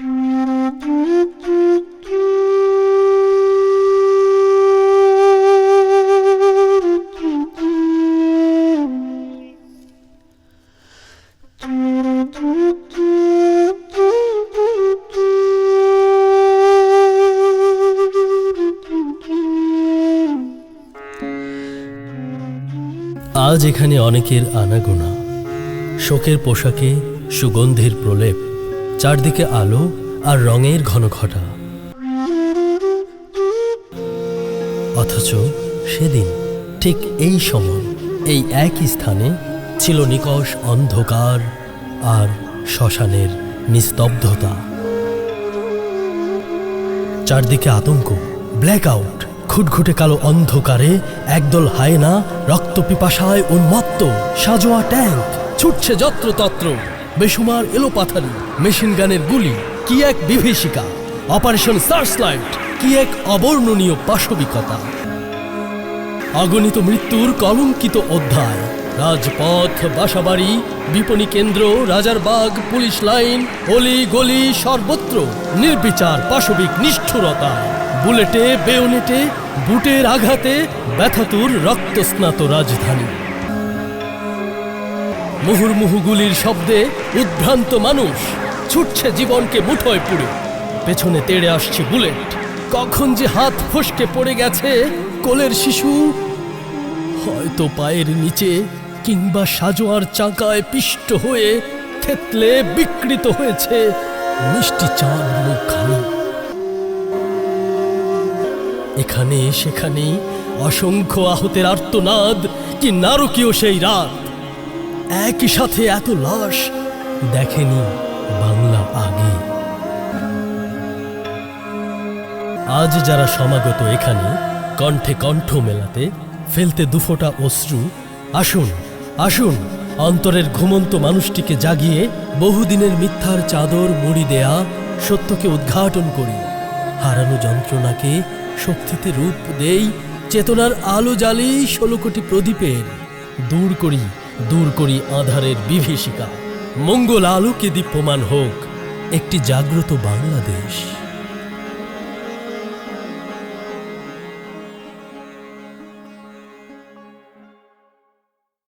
আজ এখানে অনেকের আনাগোনা। শোকের পোশাকে সুগন্ধের প্রলেপ। চারদিকে আলো আর রঙের ঘন ঘটা অথচ সেদিন ঠিক এই সময়, এই একই স্থানে ছিল নিকষ অন্ধকার আর শ্মশানের নিস্তব্ধতা। চারদিকে আতঙ্ক ব্ল্যাক আউট খুটখুটে কালো অন্ধকারে একদল হায়না রক্ত পিপাসায় উন্মত্ত, সাজোয়া ট্যাঙ্ক, ছুটছে যত্রতত্র। বেসুমার এলোপাথারি মেশিন গানের গুলি, কি এক বিভীষিকা, অপারেশন সার্চ লাইট কি এক অবর্ণনীয় পাশবিকতা। অগণিত মৃত্যুর কলঙ্কিত অধ্যায়, রাজপথ, বাসাবাড়ি, বিপণী কেন্দ্র রাজারবাগ পুলিশ লাইন, অলি গলি, সর্বত্র নির্বিচার পাশবিক নিষ্ঠুরতা। বুলেটে বেওনেটে বুটের আঘাতে ব্যথাতুর রক্তস্নাত রাজধানী। মুহুর্মুহু গুলির শব্দে উদ্ভ্রান্ত মানুষ ছুটছে জীবনকে মুঠোয় পুড়ে। পেছনে তেড়ে আসছে বুলেট। কখন যে হাত ফসকে পড়ে গেছে কোলের শিশু। হয়তো পায়ের নিচে কিংবা সাজোয়ার চাকায় পিষ্ট হয়ে থেতলে বিকৃত হয়েছে মিষ্টি চাঁদ মুখখানি এখানে সেখানে অসংখ্য আহতের আর্তনাদ কি নারকীয় সেই রাত। একই সাথে এত লাশ দেখেনি বাংলা আগে আজ যারা সমাগত এখানে, কণ্ঠে কণ্ঠ মেলাতে ফেলতে দুফোটা অশ্রু, আসুন আসুন, অন্তরের ঘুমন্ত মানুষটিকে জাগিয়ে বহুদিনের মিথ্যার চাদর মুড়ি দেয়া, সত্যকে উদ্ঘাটন করি। হারানো যন্ত্রণাকে শক্তিতে রূপ দেই, চেতনার আলো জ্বালি ষোলো কোটি প্রদীপের। দূর করি দূর করি আধারের বিভীষিকা। মঙ্গল আলোকে দীপ্যমান হোক একটি জাগ্রত বাংলাদেশ।